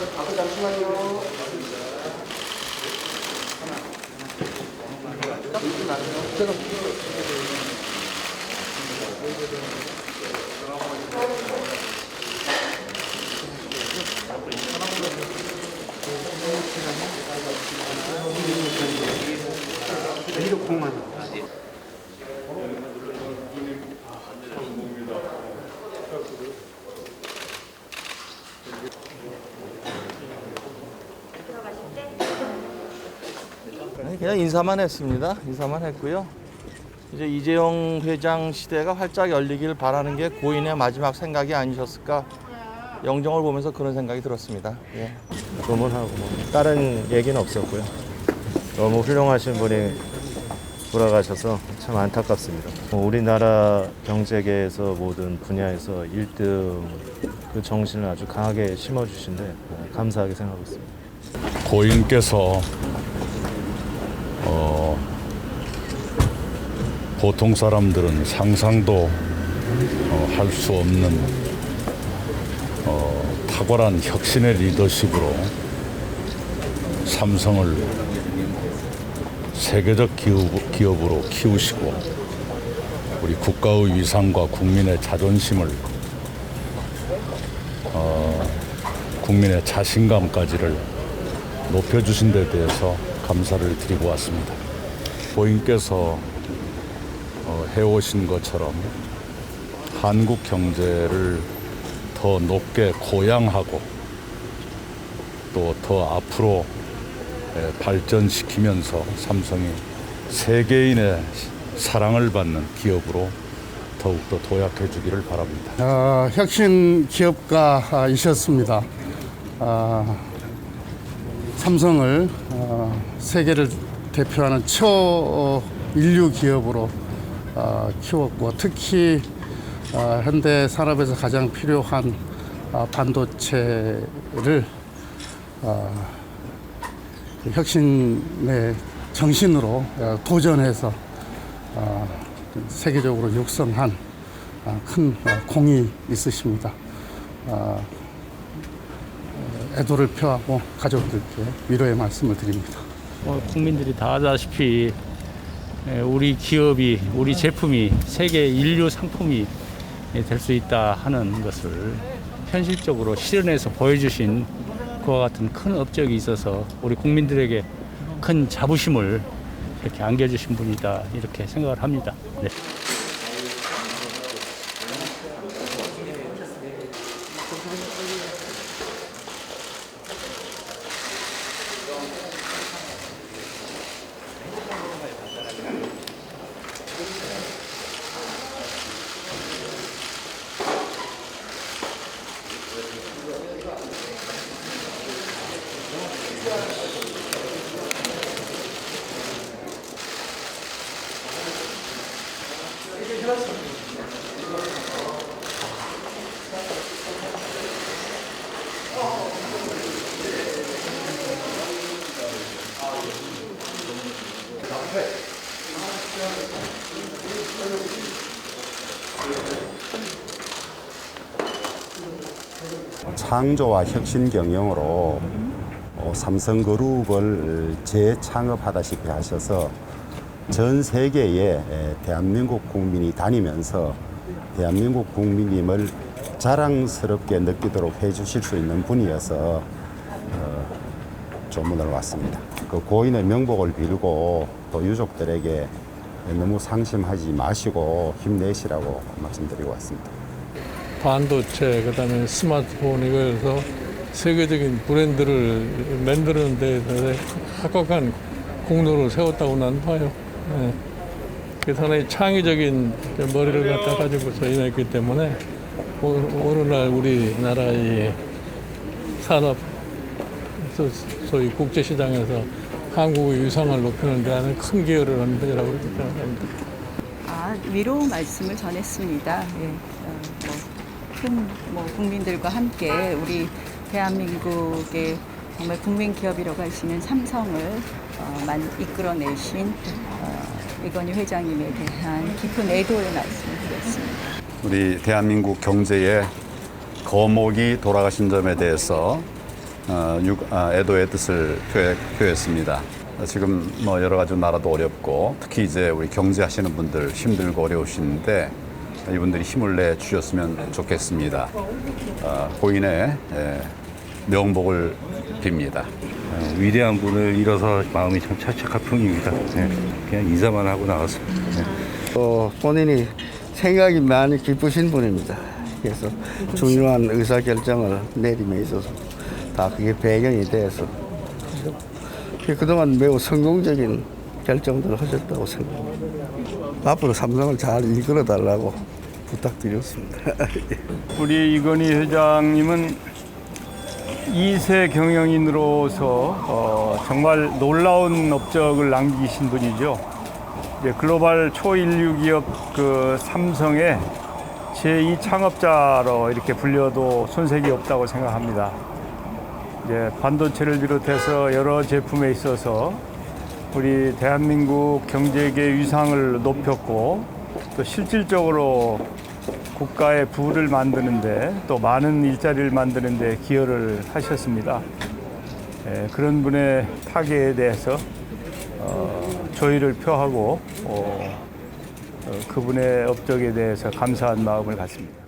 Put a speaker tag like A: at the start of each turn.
A: 아니, 그냥 인사만 했습니다. 인사만 했고요. 이제 이재용 회장 시대가 활짝 열리길 바라는 게 고인의 마지막 생각이 아니셨을까 영정을 보면서 그런 생각이 들었습니다. 예.
B: 고문하고 뭐 다른 얘기는 없었고요. 너무 훌륭하신 분이 돌아가셔서 참 안타깝습니다. 뭐 우리나라 경제계에서 모든 분야에서 1등 그 정신을 아주 강하게 심어주신데 감사하게 생각하고 있습니다.
C: 고인께서 어, 보통 사람들은 상상도 어, 할수 없는 어, 탁월한 혁신의 리더십으로 삼성을 세계적 기업, 기업으로 키우시고 우리 국가의 위상과 국민의 자존심을 어, 국민의 자신감까지를 높여주신 데 대해서 감사를 드리고 왔습니다. 고인께서 어, 해오신 것처럼 한국 경제를 더 높게 고양하고 또 더 앞으로 에, 발전시키면서 삼성이 세계인의 사랑을 받는 기업으로 더욱더 도약해 주기를 바랍니다.
D: 어, 혁신 기업가이셨습니다. 아, 삼성을 어, 세계를 대표하는 초 인류 기업으로 어, 키웠고 특히 어, 현대 산업에서 가장 필요한 어, 반도체를 어, 혁신의 정신으로 어, 도전해서 어, 세계적으로 육성한 어, 큰 어, 공이 있으십니다. 어, 어, 애도를 표하고 가족들께 위로의 말씀을 드립니다.
E: 뭐 국민들이 다 아다시피 에, 우리 기업이 우리 제품이 세계 인류 상품이 될 수 있다 하는 것을 현실적으로 실현해서 보여주신 그와 같은 큰 업적이 있어서 우리 국민들에게 큰 자부심을 이렇게 안겨주신 분이다 이렇게 생각을 합니다. 네.
F: 창조와 혁신 경영으로 어, 삼성그룹을 재창업하다시피 하셔서 전 세계에 에, 대한민국 국민이 다니면서 대한민국 국민임을 자랑스럽게 느끼도록 해주실 수 있는 분이어서 어, 조문을 왔습니다. 그 고인의 명복을 빌고 또 유족들에게 너무 상심하지 마시고 힘내시라고 말씀드리고 왔습니다.
G: 반도체, 그다음에 스마트폰 이거에서 세계적인 브랜드를 만드는 데 확고한 공로를 세웠다고 난 봐요. 예. 그 상당히 창의적인 머리를 갖다 가지고서 임했기 때문에 오- 오늘날 우리나라의 산업 소- 소위 국제시장에서 한국의 위상을 높이는 데 하는 큰 기여를 하는 그렇게 생각합니다.
H: 아, 위로 말씀을 전했습니다. 예. 어, 뭐, 큰, 뭐, 국민들과 함께 우리 대한민국의 정말 국민 기업이라고 할 수 있는 삼성을 어, 만 이끌어내신 어, 이건희 회장님에 대한 깊은 애도의 말씀을 드렸습니다.
I: 우리 대한민국 경제에 거목이 돌아가신 점에 대해서 어, 육- 아, 애도의 뜻을 표했습니다. 어, 지금 뭐 여러 가지 나라도 어렵고 특히 이제 우리 경제하시는 분들 힘들고 어려우신데 이분들이 힘을 내 주셨으면 좋겠습니다. 어, 고인의 예, 명복을 빕니다.
J: 위대한 분을 잃어서 마음이 참 착착할 뿐입니다. 네. 그냥 인사만 하고 나왔습니다. 네.
K: 또 본인이 생각이 많이 깊으신 분입니다. 그래서 중요한 의사 결정을 내림에 있어서 다 그게 배경이 돼서 그동안 매우 성공적인 결정들을 하셨다고 생각합니다. 앞으로 삼성을 잘 이끌어 달라고 부탁드렸습니다.
L: 우리 이건희 회장님은 2세 경영인으로서 어, 정말 놀라운 업적을 남기신 분이죠. 이제 글로벌 초인류 기업 그 삼성의 제2 창업자로 이렇게 불려도 손색이 없다고 생각합니다. 이제 반도체를 비롯해서 여러 제품에 있어서 우리 대한민국 경제계 위상을 높였고 또 실질적으로 국가의 부를 만드는데 또 많은 일자리를 만드는데 기여를 하셨습니다. 예, 그런 분의 타계에 대해서 어, 조의를 표하고 어, 어, 그분의 업적에 대해서 감사한 마음을 갖습니다.